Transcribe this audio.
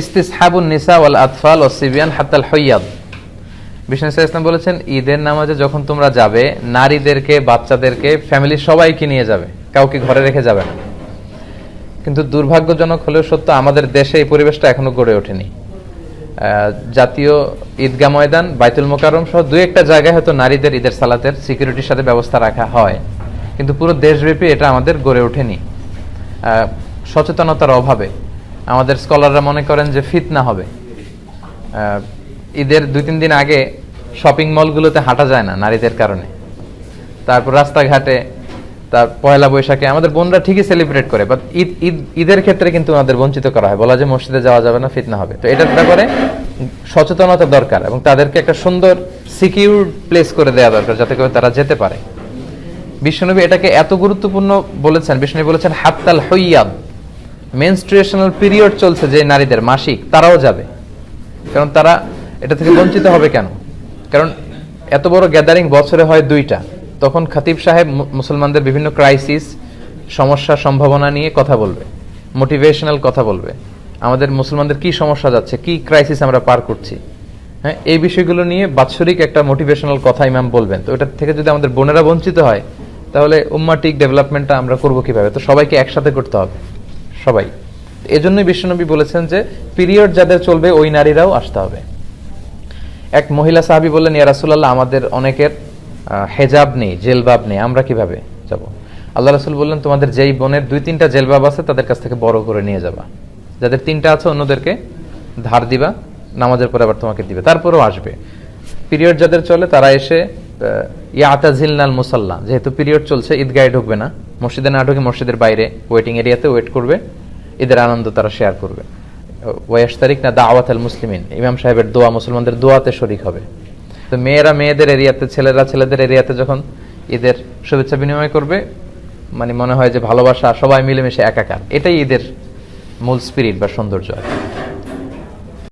ইস্তিসহাবুন নিসা ওয়াল আতফাল ও সিবিয়ান হাত্তাল হইয়াদ বিষ্ণু ইসলাম বলেছেন, ঈদের নামাজে যখন তোমরা যাবে, নারীদেরকে, বাচ্চাদেরকে ফ্যামিলির সবাইকে নিয়ে যাবে। কাউকে ঘরে রেখে যাবে না। কিন্তু দুর্ভাগ্যজনক হলেও সত্য, আমাদের দেশে এই পরিবেশটা এখনও গড়ে ওঠেনি। জাতীয় ঈদগাহ ময়দান, বাইতুল মোকাররম সহ দু একটা জায়গায় হয়তো নারীদের ঈদের সালাতের সিকিউরিটির সাথে ব্যবস্থা রাখা হয়। কিন্তু পুরো দেশব্যাপী এটা আমাদের গড়ে ওঠেনি। সচেতনতার অভাবে। আমাদের স্কলাররা মনে করেন যে ফিতনা হবে। ঈদের দুই তিন দিন আগে শপিং মলগুলোতে হাঁটা যায় না নারীদের কারণে। তারপর রাস্তাঘাটে, তার পয়লা বৈশাখে, আমাদের বোনরা ঠিকই সেলিব্রেট করে বাট ঈদ ঈদ, ঈদের ক্ষেত্রে কিন্তু ওনাদের বঞ্চিত করা হয়। বলা যে মসজিদে যাওয়া যাবে না, ফিতনা হবে। তো এটার ব্যাপারে সচেতনতা দরকার এবং তাদেরকে একটা সুন্দর সিকিউর প্লেস করে দেওয়া দরকার, যাতে করে তারা যেতে পারে। বিশ্বনবী এটাকে এত গুরুত্বপূর্ণ বলেছেন, বিষ্ণুনবী বলেছেন, হাত্তাল হইয়াব মেনস্ট্রুয়েশনাল পিরিয়ড চলছে যে নারীদের, মাসিক, তারাও যাবে। কারণ তারা এটা থেকে বঞ্চিত হবে কেন? কারণ এত বড় গ্যাদারিং বছরে হয় দুইটা। তখন খাতিব সাহেব মুসলমানদের বিভিন্ন ক্রাইসিস সমস্যা সম্ভাবনা নিয়ে কথা বলবে মোটিভেশনাল কথা বলবে। আমাদের মুসলমানদের কি সমস্যা যাচ্ছে, কি ক্রাইসিস আমরা পার করছি? হ্যাঁ এই বিষয়গুলো নিয়ে বাৎসরিক একটা মোটিভেশনাল কথা ইমাম বলবেন। তো এটা থেকে যদি আমাদের বোনেরা বঞ্চিত হয়, তাহলে উম্মাটিক ডেভেলপমেন্টটা আমরা করব কীভাবে? তো সবাইকে একসাথে করতে হবে। সবাই। এজন্যই বিশ্বনবী বলেছেন যে পিরিয়ড যাদের চলবে, ওই নারীরাও আসতে হবে। এক মহিলা সাহাবী বললেন, ইয়া রাসূলুল্লাহ, আমাদের অনেকের হেজাব নেই, জেলবাব নেই, আমরা কীভাবে যাব? আল্লাহ রাসূল বললেন, তোমাদের যেই বোনের দুই তিনটা জেলবাব আছে, তাদের কাছ থেকে বড় করে নিয়ে যাবা। যাদের তিনটা আছে, অন্যদেরকে ধার দিবা, নামাজের পরে আবার তোমাকে দিবে। তারপরেও আসবে। পিরিয়ড যাদের চলে, তারা এসে ইয়াতাজিলনাল মুসাল্লা, যেহেতু পিরিয়ড চলছে, ঈদগাহে ঢুকবে না। মসজিদে না ঢুকে মসজিদের বাইরে ওয়েটিং এরিয়াতে ওয়েট করবে, ঈদের আনন্দ তারা শেয়ার করবে। ওয়াশ তারিখ না দাওয়াত আল মুসলিমিন, ইমাম সাহেবের দোয়া, মুসলমানদের দোয়াতে শরিক হবে। তো মেয়েরা মেয়েদের এরিয়াতে, ছেলেরা ছেলেদের এরিয়াতে যখন ঈদের শুভেচ্ছা বিনিময় করবে মানে মনে হয় যে ভালোবাসা সবাই মিলেমিশে একাকার। এটাই ঈদের মূল স্পিরিট বা সৌন্দর্য।